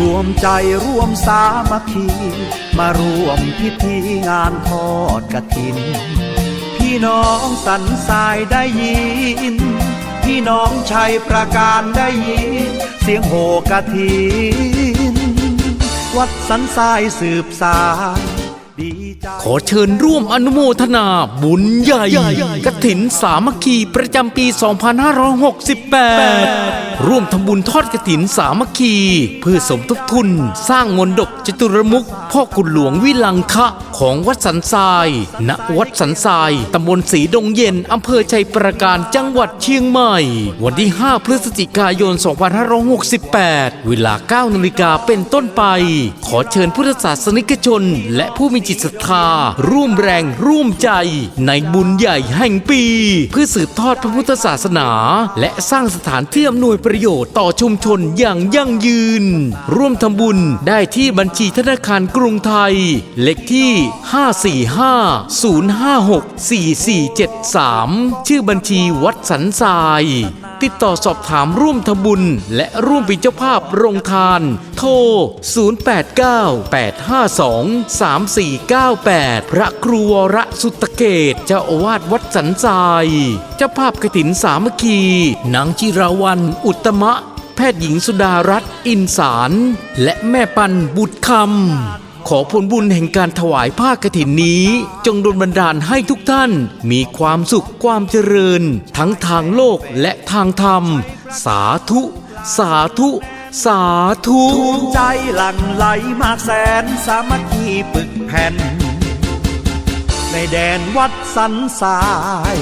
รวมใจร่วมสามัคคี มาร่วมพิธีงานทอดกระถิน พี่น้องสันทรายได้ยิน พี่น้องชัยประการได้ยิน เสียงโหกระถิน วัดสันทรายสืบสาน ขอเชิญร่วมอนุโมทนาบุญใหญ่กถินสามัคคีประจำปี 2568 ร่วมทำบุญทอดกถินสามัคคี เพื่อสมทบทุน สร้างมนดกจตุรมุขพ่อกุณหลวงวิลังคะ ของวัดสันทราย ณ วัดสันทราย ตำบลสีดงเย็น อำเภอชัยประการ จังหวัดเชียงใหม่ วันที่ 5 พฤศจิกายน 2568 เวลา 9 นาฬิกาเป็นต้นไป ขอเชิญพุทธศาสนิกชน และผู้มีจิตศรัทธา ร่วมแรงร่วมใจ ในบุญใหญ่แห่งปี เพื่อสืบทอดพระพุทธศาสนา และสร้างสถานที่อำนวยประโยชน์ต่อชุมชนอย่างยั่งยืน ร่วมทำบุญได้ที่บัญชีธนาคารกรุงไทย เลขที่545-056-4473 ชื่อบัญชีวัดสันทราย ติดต่อสอบถามร่วมทบุญ และร่วมเป็นเจ้าภาพโรงทาน โทร 0898523498 พระครูวรสุตเกตเจ้าอาวาสวัดสันทราย เจ้าภาพกฐินสามัคคีนางจิราวันอุตตมะ แพทย์หญิงสุดารัตน์อินสาร และแม่ปันบุตรคำ ขอผลบุญแห่งการถวายผ้ากฐินนี้ จงดลบันดาลให้ทุกท่าน มีความสุขความเจริญ ทั้งทางโลกและทางธรรม สาธุ สาธุ สาธุภูมิใจหลั่งไหลมากแสนสามัคคีปึกแผ่น ในแดนวัดสันทราย